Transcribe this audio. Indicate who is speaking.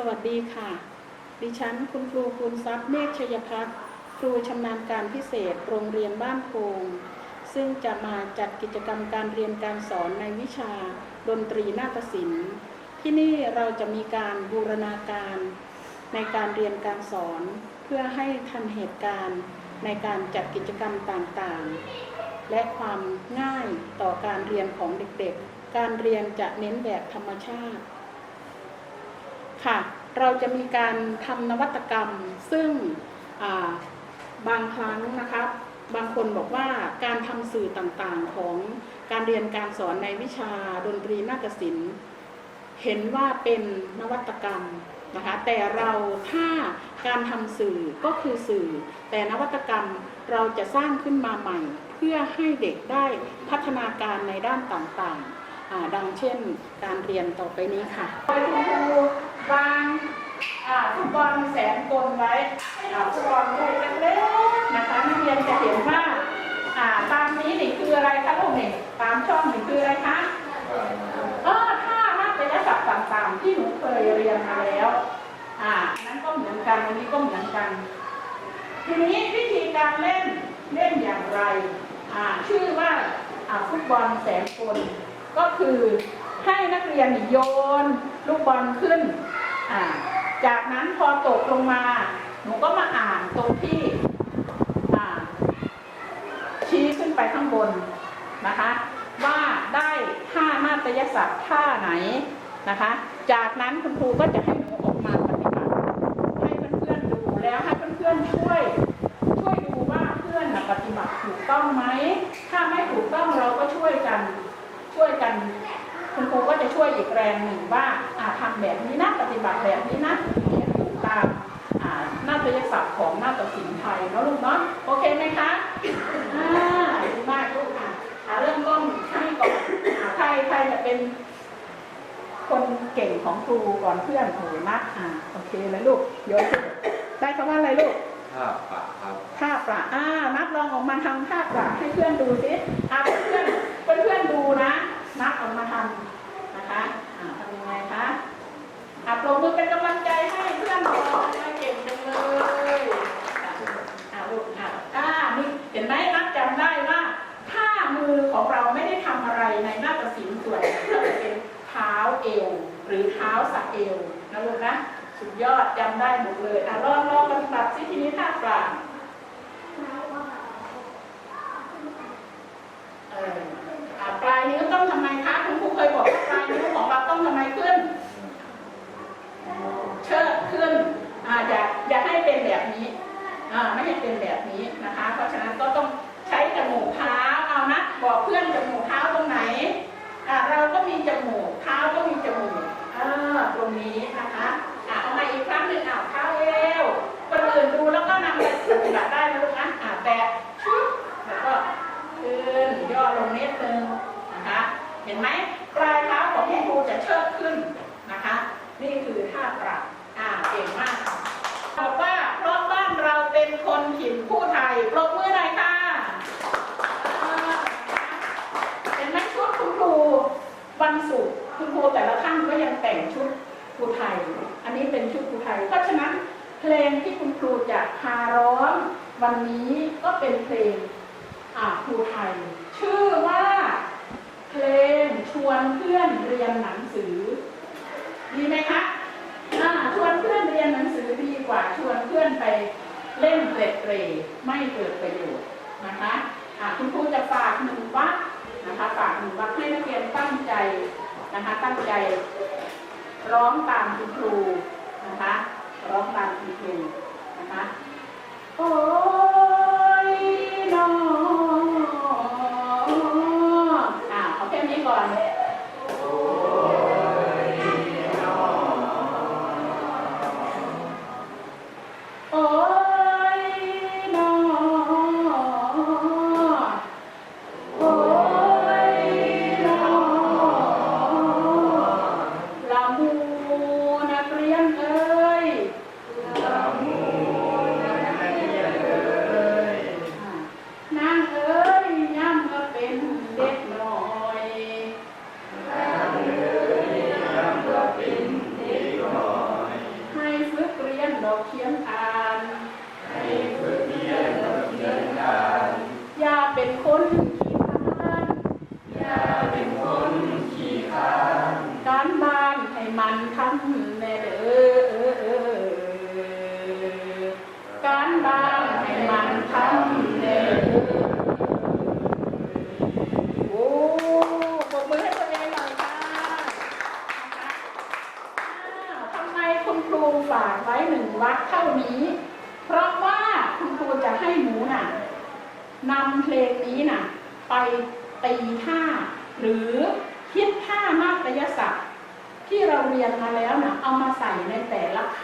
Speaker 1: สวัสดีค่ะ ดิฉันคุณครูคูณทรัพย์เมฆชยพัฒน์ครูชำนาญการพิเศษโรงเรียนบ้านโพงซึ่งจะมาจัดกิจกรรมการเรียนการสอนในวิชา ดนตรีนาฏศิลป์ ที่นี่เราจะมีการบูรณาการ ในการเรียนการสอน เพื่อให้ทันเหตุการณ์ในการจัดกิจกรรมต่างๆ และความง่ายต่อการเรียนของเด็กๆ การเรียนจะเน้นแบบธรรมชาติ ค่ะ เราจะมีการทำนวัตกรรม ซึ่งบางครั้งนะคะบางคนบอกว่าการทำสื่อต่างๆของการเรียนการสอนในวิชาดนตรีนาฏศิลป์ เห็นว่าเป็นนวัตกรรมนะคะแต่เราถ้าการทำสื่อก็คือสื่อ แต่นวัตกรรมเราจะสร้างขึ้นมาใหม่ เพื่อให้เด็กได้พัฒนาการในด้านต่างๆ ดังเช่นการเรียนต่อไปนี้ค่ะ วางฟุตบอลแสนกลไว้อ่าฟุตบอลลูกเล็กๆนะคะนักเรียนจะเห็นว่าตามนี้นี่คืออะไรคะลูกนี่ตามช่องนี่คืออะไรคะเออถ้านักเป็นศัพท์ต่างๆ ที่หนูเคยเรียนมาแล้ว อ่านั้นก็เหมือนกันอันนี้ก็เหมือนกันทีนี้วิธีการเล่นเล่นอย่างไร อ่าชื่อว่าอ่าฟุตบอลแสนกลก็คือ ให้นักเรียนโยน ลูกบอลขึ้น จากนั้นพอตกลงมา หนูก็มาอ่านตรงที่ชี้ขึ้นไปข้างบนนะคะ ว่าได้ท่านาฏยศัพท์ท่าไหนนะคะ จากนั้นคุณครูก็จะให้หนูออกมาปฏิบัติให้เพื่อนๆดูแล้วให้เพื่อนๆช่วยช่วยดูว่าเพื่อนปฏิบัติถูกต้องไหม ถ้าไม่ถูกต้องเราก็ช่วยกันช่วยกัน ก็จะช่วยอีกแรงหนึ่งว่าอ่าทำแบบนี้นะปฏิบัติแบบนี้นะเนี่ยถูกตามอ่านาฏยศัพท์ของนาฏศิลป์ไทยเนาะลูกเนาะโอเคไหมคะอ่าดีมากลูกค่ะอ่าเริ่มต้นให้ก่อนอ่าใครใครจะเป็นคนเก่งของครูก่อนเพื่อนโอ้ยนักอ่าโอเคเลยลูกโยนขึ้นได้คำว่าอะไรลูก
Speaker 2: ท่าปะครับ
Speaker 1: ท่าประอ่านับลองออกมาทำท่าประให้เพื่อนดูสิอ่าเพื่อนเพื่อนเพื่อนๆดูนะ นับออกมาทำนะคะอ่าทำยังไงคะอ่าปรบมือเป็นกำลังใจให้เพื่อนหน่อยเก่งจังเลยอ่าลูกอ่าอ่านี่เห็นไหมนับจำได้ว่าถ้ามือของเราไม่ได้ทำอะไรในนาฏศิลป์ส่วนก็จะเป็น เอว หรือเท้าสะเอวนะลูกนะ สุดยอดจำได้หมดเลยอะลองลองปฏิบัติสิทีนี้ท่าปลาเออปลายนิ้วต้องทำไมคะคุณครูเคยบอกว่าปลายนิ้วของเราต้องทำไมขึ้น เชิดขึ้นอ่าอย่าอย่าให้เป็นแบบนี้อ่าไม่ให้เป็นแบบนี้นะคะ เพราะฉะนั้นก็ต้องใช้จมูกเท้าเอานะบอกเพื่อนจมูกเท้าตรงไหน เราก็มีจมูกเท้าก็มีจมูกอ่าตรงนี้นะคะอ่าเอามาอีกครั้งหนึ่งอ่าเท้าเอวคนอื่นดูแล้วก็นำไปปฏิบัติได้นะลูกนะอ่าแตะชึบแล้วก็ขึ้นย่อลงนิดนึงนะคะ เห็นไหมปลายเท้าของคุณครูจะเชิดขึ้นนะคะ นี่คือท่าปรับอ่าเก่งมากบอกว่าเพราะบ้านเราเป็นคนถิ่นผู้ไทยปรบมือหน่อยค่ะอ่าเห็นไหมชุดคุณครูวันศุกร์คุณครูแต่ละท่านก็ยังแต่งชุดภูไทย อันนี้เป็นชุดภูไทย เพราะฉะนั้นเพ ลงที่คุณครูจะพาร้องวันนี้ก็เป็นเพลงอ่าภูไทย ชื่อว่าเพลงชวนเพื่อนเรียนหนังสือ ดีไหมคะอ่าชวนเพื่อนเรียนหนังสือดีกว่าชวนเพื่อนไปเล่นเตร็ดเตร่ไม่เกิดประโยชน์นะคะอ่าคุณครูจะฝากหนึ่งวักนะคะฝากหนึ่งวักให้นักเรียนตั้งใจนะคะตั้งใจ ร้องตามคุณครูนะคะ ร้องตามทีเพลงนะคะ โอ้ แม่เด้อการบ้าให้มันทำเด้อโอ้ปรบมือให้ตัวเองหน่อยค่ะทำไมคุณครูฝากไว้หนึ่งวัดเท่านี้ เพราะว่าคุณครูจะให้หนูน่ะนำเพลงนี้น่ะ ไปตีท่า หรือคิดท่ามากระยศัพท์ ที่เราเรียนมาแล้วนะเอามาใส่ในแต่ละค